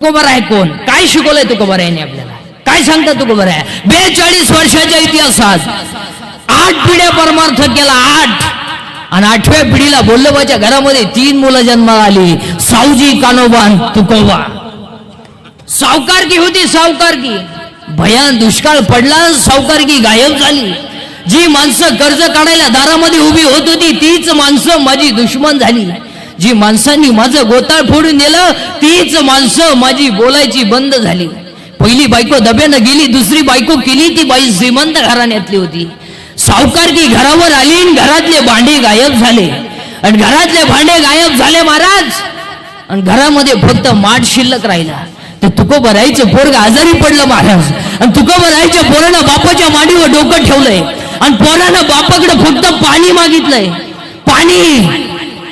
तुकोबर आहे कोण? काय शिकवलंय तुकोबर आहे आपल्याला? काय सांगता तुकोबर आहे बेचाळीस वर्षाच्या इतिहासात आठ पिढ्या परमार्थ केला आठ. आणि आठव्या पिढीला बोल्लबाच्या घरामध्ये तीन मुलं जन्माला आली. सावजी कानोबान तुकोबा. सावकारकी होती? सावकारकी भयान दुष्काळ पडला सावकारकी गायब झाली. जी माणसं कर्ज काढायला दारामध्ये उभी होत होती तीच माणसं माझी दुश्मन झाली. जी माणसांनी माझं गोताळ फोडून नेलं तीच माणसं माझी बोलायची बंद झाली. पहिली बायको दब्यानं गेली दुसरी बायको केली ती बाई श्रीमंत घराण्यातली होती. सावकारकी घरावर आली आणि घरातले भांडे गायब झाले. आणि घरातले भांडे गायब झाले महाराज. आणि घरामध्ये फक्त माठ शिल्लक राहिला. तर तुकोबा राहायचं पोरग आजारी पडलं महाराज. आणि तुकोबा राहायच्या पोरानं बापाच्या माडीवर डोकं ठेवलंय. आणि पोरानं बापाकडे फक्त पाणी मागितलंय. पाणी.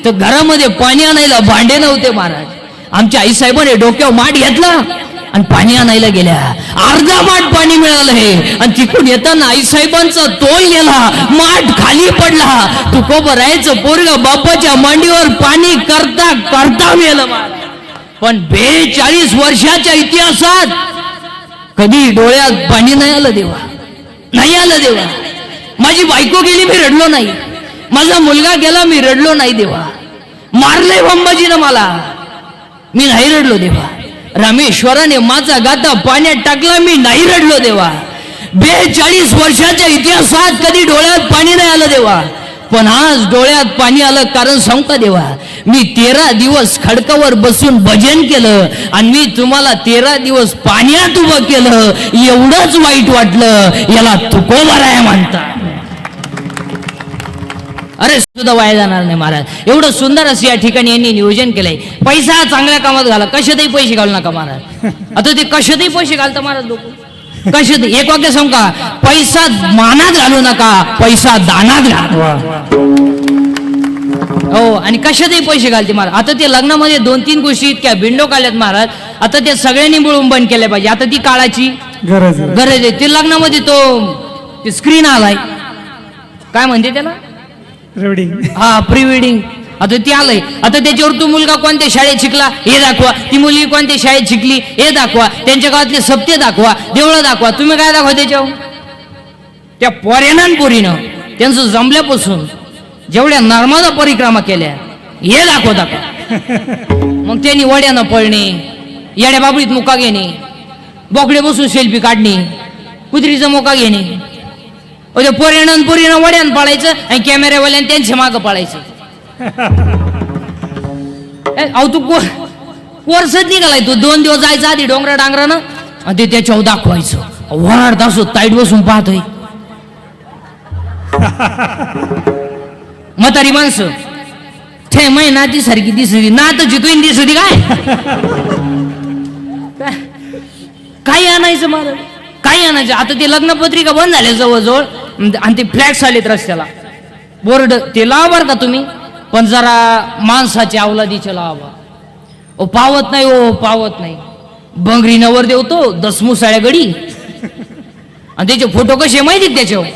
तर घरामध्ये पाणी आणायला भांडे नव्हते महाराज. आमच्या आईसाहेबाने डोक्यावर माठ घेतला आणि पाणी आणायला गेल्या. अर्धा माठ पाणी मिळालं हे. आणि तिकडून येताना आईसाहेबांचा तोल गेला. माठ खाली पडला. तुकोबा राहायचं पोरग बापाच्या मांडीवर पाणी करता करता मिळालं पण बेचाळीस वर्षाच्या इतिहासात कधी डोळ्यात पाणी नाही आलं देवा. नाही आलं देवा. माझी बायको गेली मी रडलो नाही. माझा मुलगा गेला मी रडलो नाही देवा. मारले बंबाजीनं मला. मी नाही रडलो देवा. रामेश्वराने माझा गाता पाण्यात टाकला मी नाही रडलो देवा. बेचाळीस वर्षाच्या इतिहासात कधी डोळ्यात पाणी नाही आलं देवा. पण आज डोळ्यात पाणी आलं कारण सांगता देवा? मी तेरा दिवस खडकावर बसून भजन केलं आणि मी तुम्हाला तेरा दिवस पाण्यात उभं केलं. एवढंच वाईट वाटलं याला तुकोबार आहे म्हणता अरे सुद्धा वाया जाणार नाही महाराज. एवढं सुंदर असं या ठिकाणी यांनी नियोजन केलंय. पैसा चांगल्या कामात घाला. कशातही पैसे घालू नका महाराज. आता ते कशातही पैसे घालता महाराज लोक? कशात एक वाक्य सांगू का? पैसा मानात घालू नका पैसा दानात घाला. हो आणि कशातही पैसे घालते महाराज. आता ते लग्नामध्ये दोन तीन गोष्टी इतक्या बिंडो काढल्यात महाराज. आता ते सगळ्यांनी मिळून बंद केल्या पाहिजे. आता ती काळाची गरज आहे. गरज आहे. ते लग्नामध्ये ते स्क्रीन आलाय. काय म्हणते त्याला? प्रिवेडिंग हा प्री वेडिंग आता ते आलंय. आता त्याच्यावर तू मुलगा कोणत्या शाळेत शिकला हे दाखवा. ती मुलगी कोणत्या शाळेत शिकली हे दाखवा. त्यांच्या गावातले सप्ते दाखवा देवळं दाखवा. तुम्ही काय दाखवा त्याच्यावर? त्या पोऱ्यानं पोरीनं. त्यांचं जमल्यापासून जेवढ्या नर्मदा परिक्रमा केल्या हे दाखव दाखवा. मग त्यांनी वड्यानं पळणे येड्या बाबळीत मुका घेणे बोकडे बसून सेल्फी काढणे कुत्रीचा मुका घेणे. अहो, ते पोऱ्यानं पोरीनं वड्यानं पळायचं आणि कॅमेऱ्यावाल्यान त्यांच्या मागं पळायचं अहो तू को कोर्सच निघालाय तू दोन दिवस जायचं आधी डोंगरा डांगरानं आणि ते त्याच्यावर दाखवायचं वराड असो ताईट बसून पाहतोय म्हातारी माणसं ठे मै नाती सारखी दिसली नात जितून दिसली काय काय- काही आणायचं मला काही आणायचं आता ते लग्नपत्रिका बंद झाल्या जवळजवळ आणि ते फ्लॅक्स आलेत रस्त्याला. बोर्ड ते लावा का तुम्ही? पण जरा माणसाच्या अवलादीच्या लावा. ओ पावत नाही ओ पावत नाही. बंगरी नवर देवतो दसमुसाळ्या गडी. आणि त्याचे फोटो कसे माहिती त्याच्यावर?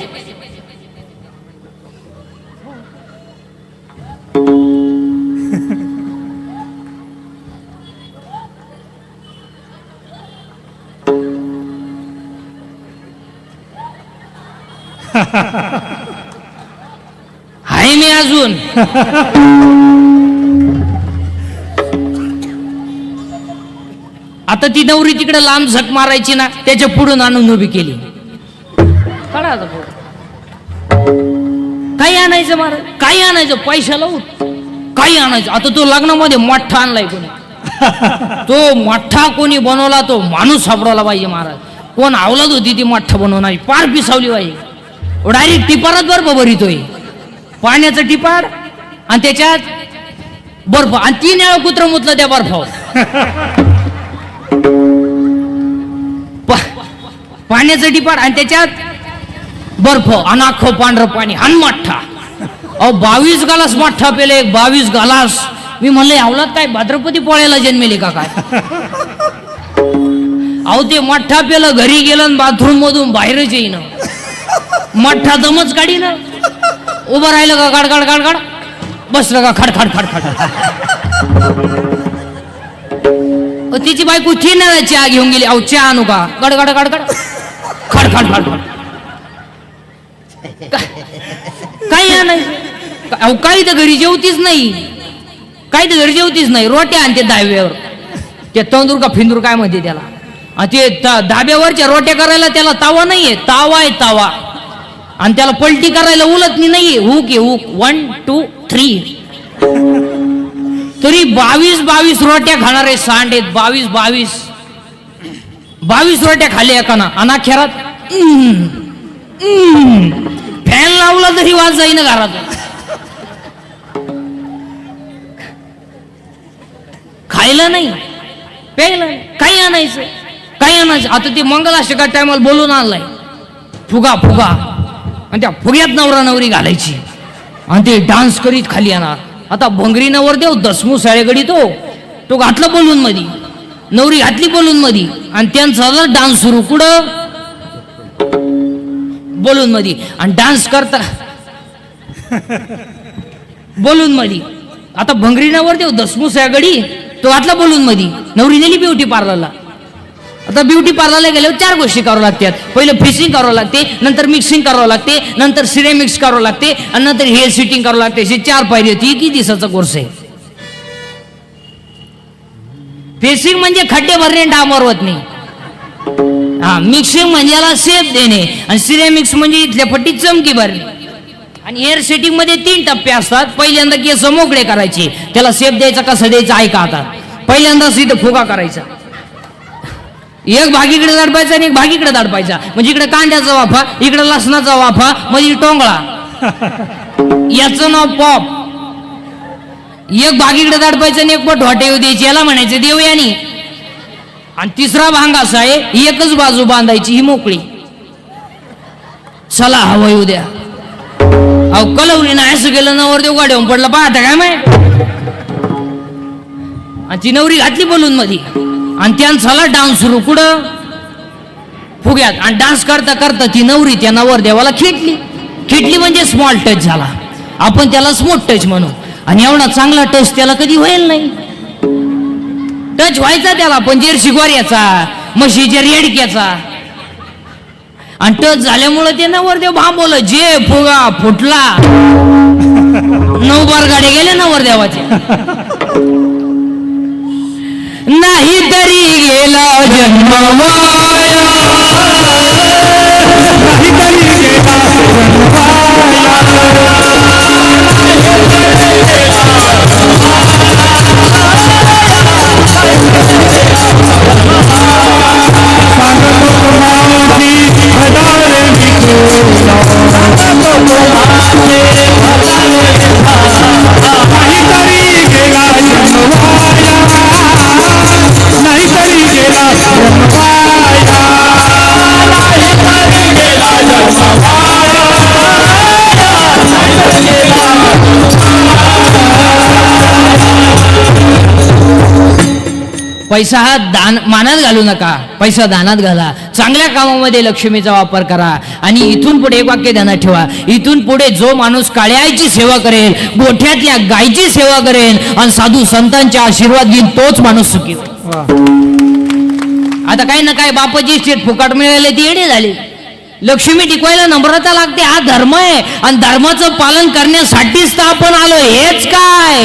आहे मी अजून. आता ती नवरी तिकडे लांब झक मारायची ना त्याच्या पुढून आणून उभी केली. काही आणायचं मार काही आणायचं पैशाला काही आणायचं. आता तो लग्नामध्ये मोठा आणलाय कोणी. तो मोठा कोणी बनवला तो माणूस सापडवला पाहिजे महाराज. कोण आवलाद होती ती मोठा बनवणारी? पार पिसावली पाहिजे डायरेक्ट टिपारात बर्फ भरितोय. पाण्याचं टिपाड आणि त्याच्यात बर्फ. आणि तीन वेळा कुत्र मुतलं त्या बर्फावर. पाण्याचं टिपाड आणि त्याच्यात बर्फ. अनाखो पांढरं पाणी. आणि मठ्ठा. अहो बावीस गालास मठ्ठा पेले एक बावीस गालास. मी म्हणलं अवलात काय? भाद्रपती पोळ्याला जन्मेले का काय? अहो ते मठ्ठा पेलं घरी गेलं बाथरूम मधून बाहेरच येईन. मठ्ठा दमच गाडी ना उभं राहिलं का गाड गाड गाड गाड? बसलं का खड खड खड खड तिची बायको तीन वेळा चहा घेऊन गेली. अहो चहा आणू का? गड गड गड गड. खड खड खड खड. काही आणायचं अहो काही तर घरी जेवतीच नाही. काही तर घरी जेवतीच नाही. रोट्या आणते दहाव्यावर ते तंदूर का फिंदूर काय म्हणते त्याला? ते धाब्यावरच्या रोट्या करायला त्याला तावा नाहीये. तावा आहे तावा. आणि त्याला पलटी करायला उलटणी नाहीये. हुक आहे हुक. वन टू थ्री तरी बावीस बावीस रोट्या खाणार आहे सांड आहेत. बावीस बावीस. बावीस रोट्या एका एकाना. अनाखेरात फॅन लावला तरी वाज जाईन घरात. खायला नाही. प्यायला काही आणायचं. काही आणायचं. आता ते मंगलाष्टका टायमाला बोलून आणलाय. फुगा फुगा. आणि त्या फुग्यात नवरा नवरी घालायची. आणि ते डान्स करीत खाली येणार. आता भंगरी नवर देव दसमू साळेगडी तो. तो घातला बोलून मधी. नवरी घातली बोलून मधी. आणि त्यांचा डान्स सुरू. कुठं? बोलून मधी. आणि डान्स करता बोलून मधी. आता भंगरी नवर देव दसमू साळेगडी तो घातला बोलून मधी. नवरी नेली ब्युटी पार्लरला आता ब्युटी पार्लरला गेल्यावर चार गोष्टी करावं लागतात. पहिलं फिशिंग करावं लागते नंतर मिक्सिंग करावं लागते नंतर सिरेमिक्स करावं लागते आणि नंतर हेअर सिटिंग करावं लागते. अशी चार पायरी होती. किती दिवसाचा कोर्स आहे. फेसिंग म्हणजे खड्डे भरणे डांबरवत नाही हा मिक्सिंग म्हणजे याला शेप देणे. आणि सिरेमिक्स म्हणजे इथल्या पट्टी चमकी भरणे. आणि हेअर सेटिंगमध्ये तीन टप्पे असतात. पहिल्यांदा केस मोकळे करायचे. त्याला शेप द्यायचा कसा द्यायचा ऐका आता. पहिल्यांदा इथं फुगा करायचा. एक भागीकडे दडपायचा आणि एक भागीकडे दडपायचा. म्हणजे इकडे कांद्याचा वाफा इकडे लसणाचा वाफा म्हणजे टोंगळा. याचं नाव पॉप. एक भागीकडे दडपायचं आणि एक पट वाटे द्यायची. याला म्हणायचं देवयानी आणि तिसरा भांग असा आहे एकच बाजू बांधायची ही मोकळी. चला हवं उद्या अहो कलवली नाही असं गेलं नवर देव गाड्यावर पडला. पाहता काय माहीत? आणि ती नवरी घातली बोलून मध्ये आणि त्यांचा डान्स सुरू. कुठं? फुग्यात. आणि डान्स करता करता ती नवरी त्या नवर देवाला खेटली. खेटली म्हणजे स्मॉल टच झाला. आपण त्याला स्मोट टच म्हणू. आणि एवढा चांगला टच त्याला कधी होईल नाही. टच व्हायचा त्याला पण जेरशी गोऱ्याचा म्हशीच्या रेडक्याचा. आणि टच झाल्यामुळे ते नवरदेव भांबवलं. जे फुगा फुटला नऊ बार गाड्या गेल्या नवरदेवाचे. नाही तरी गेला जन्म पैसा हा दान मानात घालू नका. पैसा दानात घाला. चांगल्या कामामध्ये लक्ष्मीचा वापर करा. आणि इथून पुढे एक वाक्य ध्यानात ठेवा. इथून पुढे जो माणूस काळ्याची सेवा करेल गोठ्यातल्या गायची सेवा करेल आणि साधू संतांचे आशीर्वाद घेईन तोच माणूस सुखी आता काही ना काय बापाची स्टेट फुकाट मिळाले ती येणे झाली. लक्ष्मी टिकवायला नम्रता लागते. हा धर्म आहे. आणि धर्माचं पालन करण्यासाठीच तर आपण आलो हेच काय?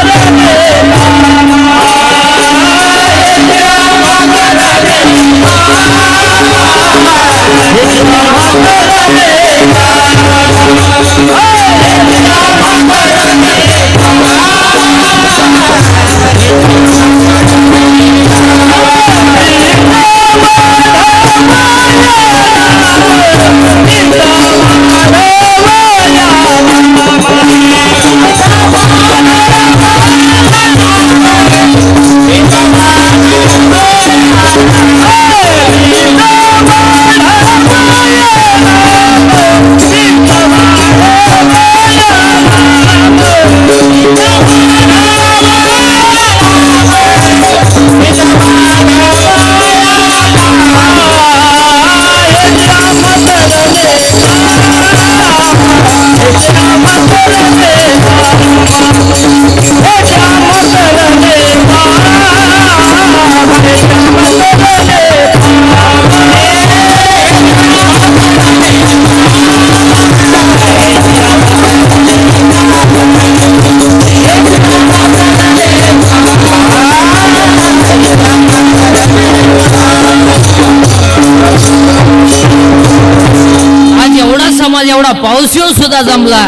समाज एवढा पावसीव सुद्धा जमला.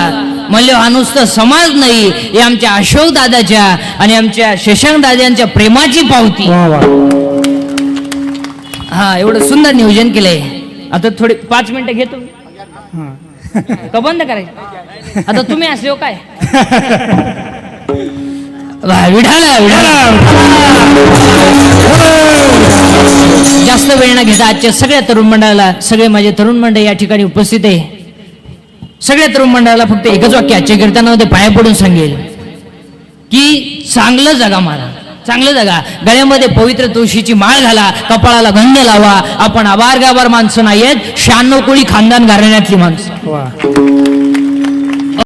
म्हणले हा नुसतं समाज नाही हे आमच्या अशोक दादाच्या आणि आमच्या शशांक दादांच्या प्रेमाची पावती. हा एवढं सुंदर नियोजन केलंय. आता थोडी पाच मिनिटं घेतो हा. का बंद करायचं? आता तुम्ही असले हो काय? विढाला विढाला जास्त वेळ न घेता आजच्या सगळ्या तरुण मंडळाला सगळे माझे तरुण मंडळ या ठिकाणी उपस्थित आहे. सगळ्या तरुण मंडळाला फक्त एकच वाक्य आजच्या कीर्तनामध्ये पाया पडून सांगेल. की चांगलं जगा मला चांगलं जगा. गळ्यामध्ये पवित्र तुळशीची माळ घाला कपाळाला गंध लावा. आपण आभार गाभार माणसं नाहीयेत. शहाण्णव कोळी खानदान घराण्यातली माणसं.